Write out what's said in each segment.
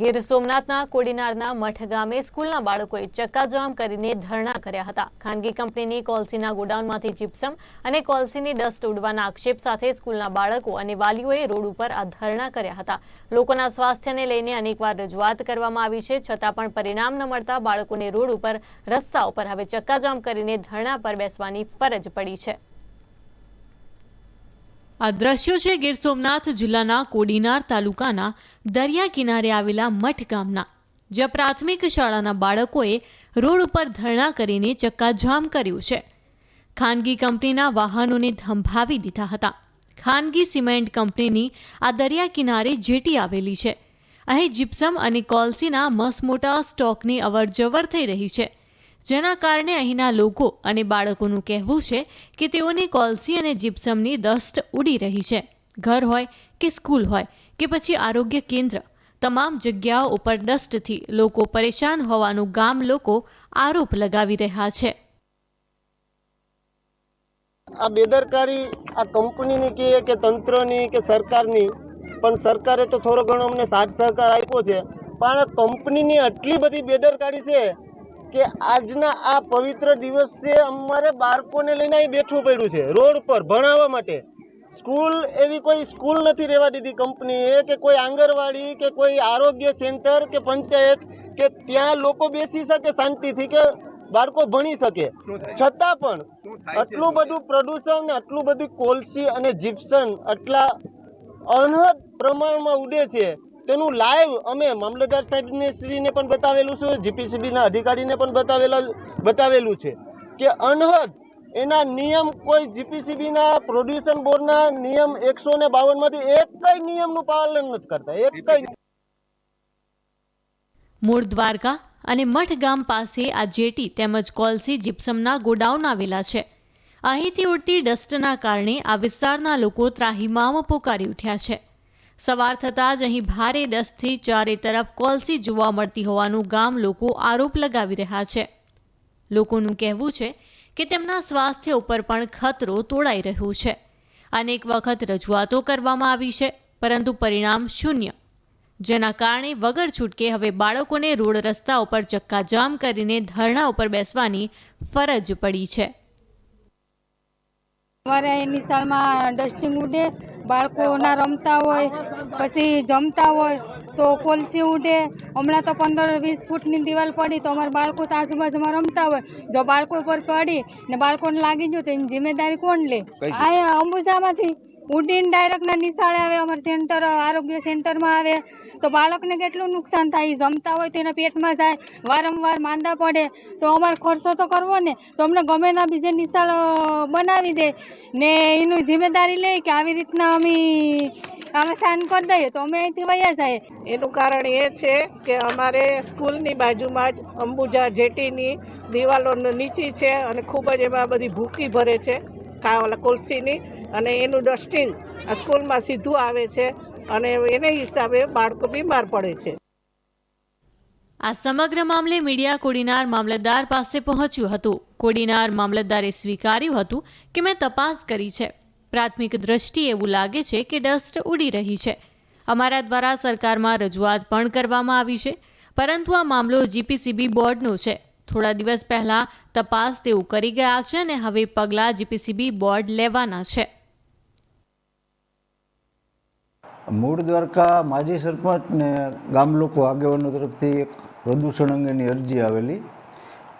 ગીર સોમનાથના કોડીનારના મઠ ગામે સ્કૂલના બાળકોએ ચક્કાજામ કરીને ધરણા કર્યા હતા. ખાનગી કંપનીની કોલસીના ગોડાઉનમાંથી જીપ્સમ અને કોલસીની ડસ્ટ ઉડવાના આક્ષેપ સાથે સ્કૂલના બાળકો અને વાલીઓએ રોડ ઉપર આ ધરણા કર્યા હતા. લોકોના સ્વાસ્થ્યને લઈને અનેકવાર રજૂઆત કરવામાં આવી છે, છતાં પણ પરિણામ ન મળતા બાળકોને રોડ ઉપર રસ્તા ઉપર હવે ચક્કાજામ કરીને ધરણા પર બેસવાની ફરજ પડી છે. આ દ્રશ્યો છે ગીર સોમનાથ જિલ્લાના કોડીનાર તાલુકાના દરિયા કિનારે આવેલા મઠ ગામના. જ્યાં પ્રાથમિક શાળાના બાળકોએ રોડ ઉપર ધરણા કરીને ચક્કાજામ કર્યું છે. ખાનગી કંપનીના વાહનોને ધંભાવી દીધા હતા. ખાનગી સિમેન્ટ કંપનીની આ દરિયા કિનારે જેટી આવેલી છે. અહીં જીપ્સમ અને કોલસીના મસમોટા સ્ટોકની અવરજવર થઈ રહી છે. જેના કારણે અહીંના લોકો અને બાળકોનું કહેવું છે કે તેઓની કોલસી અને જીપ્સમની દસ્ટ ઉડી રહી છે. ઘર હોય કે સ્કૂલ હોય કે પછી આરોગ્ય કેન્દ્ર, તમામ જગ્યાઓ ઉપર ડસ્ટથી લોકો પરેશાન હોવાનું ગામ લોકો આરોપ લગાવી રહ્યા છે. આ બેદરકારી આ કંપનીની કહીએ કે તંત્રની કે સરકારની, પણ સરકારે તો થોડો ઘણો અમને સાથ સહકાર આપ્યો છે. પણ કંપનીની આટલી બધી બેદરકારી છે કે આજના આ પવિત્ર દિવસે અમારે બાળકોને લઈને અહીં બેઠવું પડ્યું છે રોડ પર ભણાવવા માટે. સ્કૂલ એવી કોઈ સ્કૂલ નથી રહેવા દીધી કંપનીએ કે કોઈ આંગણવાડી કે કોઈ આરોગ્ય સેન્ટર કે પંચાયત કે ત્યાં લોકો બેસી શકે શાંતિથી કે બાળકો ભણી શકે. છતાં પણ આટલું બધું પ્રદૂષણ ને આટલું બધું કોલસી અને જીપ્સન આટલા અનહદ પ્રમાણમાં ઉડે છે તેનું લાઈવ અમે મામલતદાર સાહેબને શ્રીને પણ બતાવેલું છે જીપીસીબીના અધિકારીને પણ બતાવેલા બતાવેલું છે કે અનહદ એના નિયમ કોઈ જીપીસીબીના પ્રોડ્યુસન બોર્ડના નિયમ એકસો ને બાવનમાંથી એક કઈ નિયમનું પાલન નથી કરતા એક કઈ મૂળ દ્વારકા અને મઠ ગામ પાસે આ જેટી તેમજ કોલસી જીપ્સમના ગોડાઉન આવેલા છે. અહીંથી ઉડતી ડસ્ટના કારણે આ વિસ્તારના લોકો ત્રાહિમામ પોકારી ઉઠ્યા છે. સવાર થતાં જ અહીં ભારે ડસ્ટથી ચારે તરફ કોલસી જોવા મળતી હોવાનું ગામ લોકો આરોપ લગાવી રહ્યા છે. લોકોનું કહેવું છે કે તેમના સ્વાસ્થ્ય ઉપર પણ ખતરો તોડાઈ રહ્યું છે. અનેક વખત રજૂઆતો કરવામાં આવી છે, પરંતુ પરિણામ શૂન્ય. જેના કારણે વગર છૂટકે હવે બાળકોને રોડ રસ્તા ઉપર ચક્કાજામ કરીને ધરણા ઉપર બેસવાની ફરજ પડી છે. અમારે નિશાળમાં ડસ્ટિંગ ઉડે બાળકો ના રમતા હોય પછી જમતા હોય તો કોલચી ઉડે. હમણાં તો પંદર વીસ ફૂટની દિવાલ પડી તો અમારા બાળકો તો આજુબાજુમાં રમતા હોય. જો બાળકો પર પડી ને બાળકોને લાગી ગયું તો એની જિમ્મેદારી કોણ લે? આ અંબુજામાંથી ઉડીને ડાયરેક્ટના નિશાળે આવે અમારા સેન્ટર આરોગ્ય સેન્ટરમાં આવે. તો બાળકને કેટલું નુકસાન થાય જમતા હોય તો એના પેટમાં જાય, વારંવાર માંદા પડે. તો અમારે ખર્ચો તો કરવો ને, તો અમને ગમે ના બીજે નિશાળ બનાવી દે. ને એનું જિમ્મેદારી લે કે આવી રીતના અમે અમે સાઈન કરી દઈએ, તો અમે અહીંથી વયા જાય. એનું કારણ એ છે કે અમારે સ્કૂલની બાજુમાં જ અંબુજા જેટીની દિવાલો નીચી છે અને ખૂબ જ એમાં બધી ભૂકી ભરે છે, કા ઓલા કોલસીની અને એનું ડસ્ટિંગ સ્કૂલમાં સીધું આવે છે અને એને હિસાબે બાળકો બીમાર પડે છે. આ સમગ્ર મામલે મીડિયા કોડીનાર મામલતદાર પાસે પહોંચ્યું હતું. કોડીનાર મામલતદારે સ્વીકાર્યું હતું કે મેં તપાસ કરી છે. પ્રાથમિક દ્રષ્ટિએ એવું લાગે છે કે ડસ્ટ ઉડી રહી છે. અમારા દ્વારા સરકારમાં રજૂઆત પણ કરવામાં આવી છે. પરંતુ આ મામલો જીપીસીબી બોર્ડનો છે. થોડા દિવસ પહેલા તપાસ તેઓ કરી ગયા છે અને હવે પગલાં જીપીસીબી બોર્ડ લેવાના છે. મૂળ દ્વારકા માજી સરપંચ ને ગામ લોકો આગેવાનો તરફથી એક પ્રદૂષણ અંગેની અરજી આવેલી.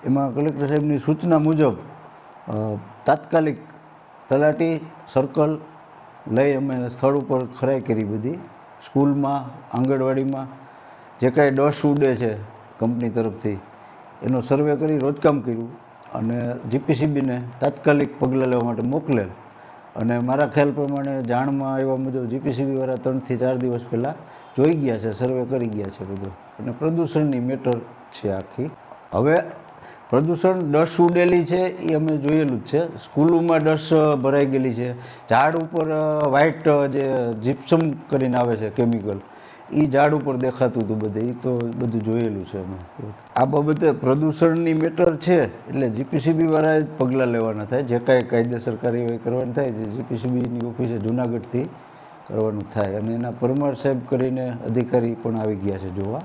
એમાં કલેક્ટર સાહેબની સૂચના મુજબ તાત્કાલિક તલાટી સર્કલ લઈ અમે સ્થળ ઉપર ખરાઈ કરી બધી. સ્કૂલમાં, આંગણવાડીમાં, જે કાંઈ ડસ ઉડે છે કંપની તરફથી, એનો સર્વે કરી રોજકામ કર્યું અને જીપીસીબીને તાત્કાલિક પગલાં લેવા માટે મોકલેલ. અને મારા ખ્યાલ પ્રમાણે જાણમાં આવ્યા મુજબ જીપીસીબી વાળા ત્રણથી ચાર દિવસ પહેલાં જોઈ ગયા છે સર્વે કરી ગયા છે બધું. અને પ્રદૂષણની મેટર છે આખી. હવે પ્રદૂષણ ડસ ઉડેલી છે, એ અમે જોયેલું જ છે. સ્કૂલોમાં ડસ ભરાઈ ગયેલી છે. ઝાડ ઉપર વ્હાઇટ જે જીપ્સમ કરીને આવે છે કેમિકલ એ ઝાડ ઉપર દેખાતું હતું બધે એ તો બધું જોયેલું છે અમે આ બાબતે પ્રદૂષણની મેટર છે, એટલે જીપીસીબી વાળાએ પગલાં લેવાના થાય. જે કાંઈ કાયદેસર કાર્યવાહી કરવાની થાય જીપીસીબીની ઓફિસે જુનાગઢથી કરવાનું થાય. અને એના પરમાર સાહેબ કરીને અધિકારી પણ આવી ગયા છે જોવા.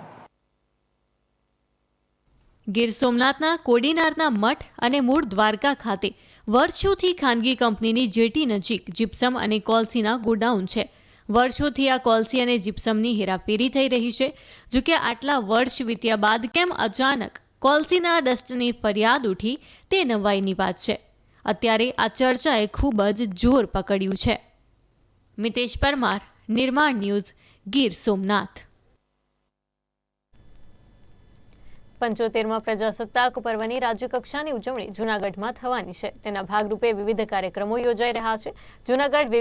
ગીર સોમનાથના કોડીનારના મઠ અને મૂળ દ્વારકા ખાતે વર્ષોથી ખાનગી કંપનીની જેટી નજીક જીપ્સમ અને કોલસીના ગોડાઉન છે. વર્ષોથી આ કોલસી અને જીપ્સમની હેરાફેરી થઈ રહી છે. જોકે આટલા વર્ષ વીત્યા બાદ કેમ અચાનક કોલસીના ડસ્ટની ફરિયાદ ઉઠી તે નવાઈની વાત છે. અત્યારે આ ચર્ચાએ ખૂબ જ જોર પકડ્યું છે. મિતેશ પરમાર, નિર્માણ ન્યૂઝ, ગીર સોમનાથ. પંચોતેરમાં પ્રજાસત્તાક પર્વની રાજ્યકક્ષાની ઉજવણી જૂનાગઢમાં થવાની છે. તેના ભાગરૂપે વિવિધ કાર્યક્રમો યોજાઈ રહ્યા છે. જૂનાગઢ વિવેક